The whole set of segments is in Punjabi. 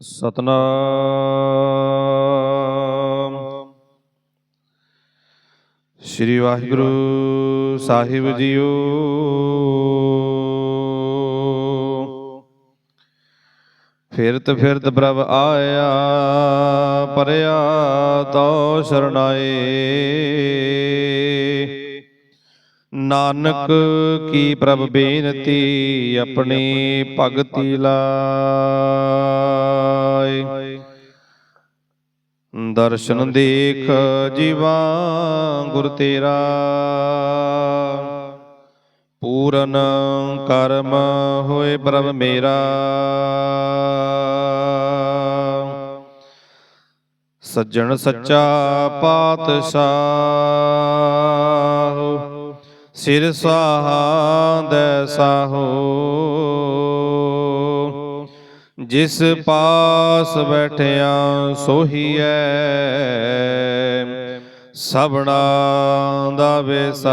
ਸਤਨਾਮ। ਸ੍ਰੀ ਵਾਹਿਗੁਰੂ ਸਾਹਿਬ ਜੀਓ। ਫਿਰਤ ਫਿਰਤ ਪ੍ਰਭ ਆਇਆ, ਪਰਿਆ ਤੋ ਸਰਣਾਏ। ਨਾਨਕ ਕੀ ਪ੍ਰਭ ਬੇਨਤੀ, ਆਪਣੀ ਭਗਤੀ ਲਾ। ਦਰਸ਼ਨ ਦੇਖ ਜੀਵਾ, ਗੁਰ ਤੇਰਾ। ਪੂਰਨ ਕਰਮ ਹੋਏ ਪ੍ਰਭ ਮੇਰਾ। ਸੱਜਣ ਸੱਚਾ ਪਾਤਸ਼ਾਹ, ਸਿਰ ਸਹਾਦੈ ਸਾਹੋ। ਜਿਸ ਪਾਸ ਬੈਠਿਆ ਸੋਹੀਐ ਸਭਨਾ ਦਾ ਵਿਸਾਹ।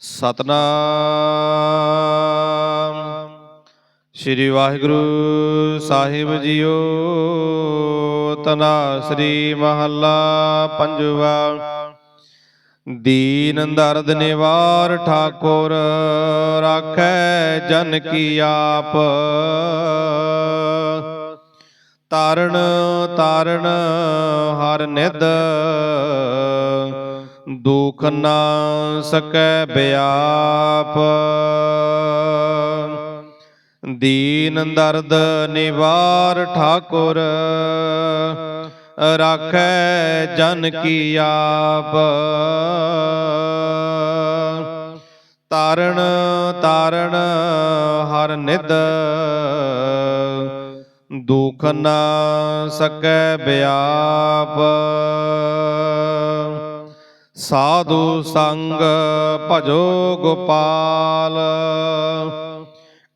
ਸਤਨਾਮ ਸ੍ਰੀ ਵਾਹਿਗੁਰੂ ਸਾਹਿਬ ਜੀਓ ਤਨਾ ਸ੍ਰੀ ਮਹੱਲਾ ਪੰਜਵਾ ਦੀਨ ਦਰਦ ਨਿਵਾਰ ਠਾਕੁਰ ਰਾਖੈ ਜਨ ਕੀ ਆਪ। ਤਾਰਨ ਤਾਰਨ ਹਰ ਨਿਧ ਦੁਖ ਨਾ ਸਕੈ ਬਿਆਪ। ਦੀਨ ਦਰਦ ਨਿਵਾਰ ਠਾਕੁਰ ਰਾਖੈ ਜਨ ਕੀ ਆਪ। ਤਾਰਨ ਤਾਰਨ ਹਰ ਨਿਦ ਦੁਖ ਨਾ ਸਕੈ ਬਿਆਪ। ਸਾਧੂ ਸੰਗ ਭਜੋ ਗੋਪਾਲ।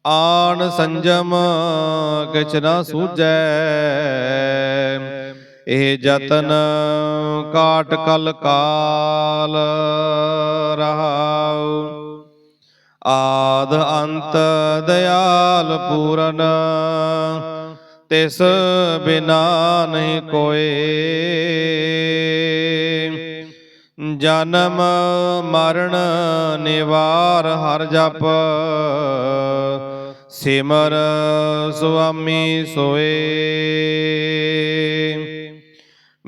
ਆਣ ਸੰਜਮ ਕਿਛ ਨਾ ਸੂਝੈ। ਇਹ ਜਤਨ ਕਾਟ ਕਲ ਕਾਲ ਰਹਾਉ। ਆਦ ਅੰਤ ਦਇਆਲ ਪੂਰਨ ਤਿਸ ਬਿਨਾ ਨਹੀਂ ਕੋਏ। ਜਨਮ ਮਰਨ ਨਿਵਾਰ ਹਰ ਜਪ ਸਿਮਰ ਸੁਆਮੀ ਸੋਏ।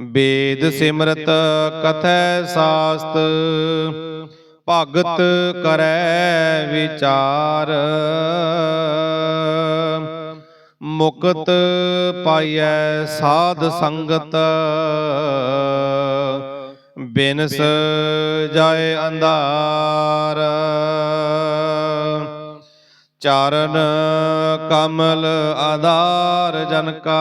ਵੇਦ ਸਿਮਰਤ ਕਥੈ ਸਾਸਤ, ਭਗਤ ਕਰੈ ਵਿਚਾਰ। ਮੁਕਤ ਪਾਈਐ ਸਾਧ ਸੰਗਤ, ਬਿਨਸ ਜਾਏ ਅੰਧਾਰ। ਚਰਨ ਕਮਲ ਆਧਾਰ ਜਨ ਕਾ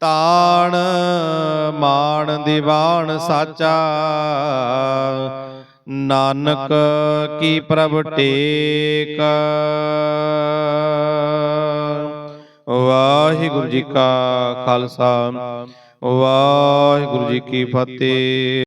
ਤਾਣ ਮਾਣ ਦੀਵਾਨ ਸਾਚਾ। ਨਾਨਕ ਕੀ ਪ੍ਰਭ ਟੇਕ। ਵਾਹਿਗੁਰੂ ਜੀ ਕਾ ਖਾਲਸਾ। ਵਾਹਿਗੁਰੂ ਜੀ ਕੀ ਫਤਿਹ।